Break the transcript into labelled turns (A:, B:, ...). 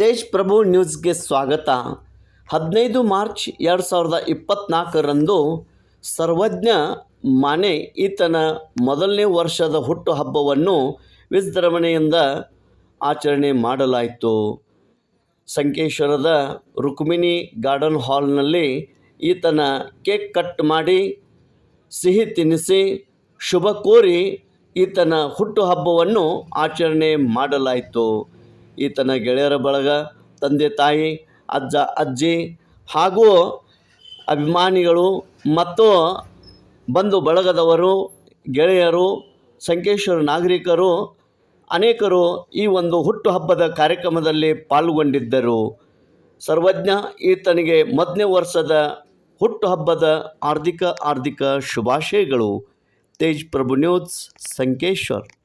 A: ತೇಜ್ ಪ್ರಭು ನ್ಯೂಸ್ಗೆ ಸ್ವಾಗತ. ಹದಿನೈದು ಮಾರ್ಚ್ ಎರಡು ಸಾವಿರದ ಇಪ್ಪತ್ತ್ನಾಲ್ಕರಂದು ಸರ್ವಜ್ಞ ಮಾನೆ ಈತನ ಮೊದಲನೇ ವರ್ಷದ ಹುಟ್ಟುಹಬ್ಬವನ್ನು ವಿಜೃಂಭಣೆಯಿಂದ ಆಚರಣೆ ಮಾಡಲಾಯಿತು. ಸಂಕೇಶ್ವರದ ರುಕ್ಮಿಣಿ ಗಾರ್ಡನ್ ಹಾಲ್ನಲ್ಲಿ ಈತನ ಕೇಕ್ ಕಟ್ ಮಾಡಿ ಸಿಹಿ ತಿನ್ನಿಸಿ ಶುಭ ಕೋರಿ ಈತನ ಹುಟ್ಟುಹಬ್ಬವನ್ನು ಆಚರಣೆ ಮಾಡಲಾಯಿತು. ಈತನ ಗೆಳೆಯರ ಬಳಗ, ತಂದೆ, ತಾಯಿ, ಅಜ್ಜ, ಅಜ್ಜಿ ಹಾಗೂ ಅಭಿಮಾನಿಗಳು ಮತ್ತು ಬಂಧು ಬಳಗದವರು, ಗೆಳೆಯರು, ಸಂಕೇಶ್ವರ ನಾಗರಿಕರು, ಅನೇಕರು ಈ ಒಂದು ಹುಟ್ಟುಹಬ್ಬದ ಕಾರ್ಯಕ್ರಮದಲ್ಲಿ ಪಾಲ್ಗೊಂಡಿದ್ದರು. ಸರ್ವಜ್ಞ ಈತನಿಗೆ ಮೊದಲನೇ ವರ್ಷದ ಹುಟ್ಟುಹಬ್ಬದ ಆರ್ಥಿಕ ಆರ್ಥಿಕ ಶುಭಾಶಯಗಳು. ತೇಜ್ ಪ್ರಭು ನ್ಯೂಸ್, ಸಂಕೇಶ್ವರ್.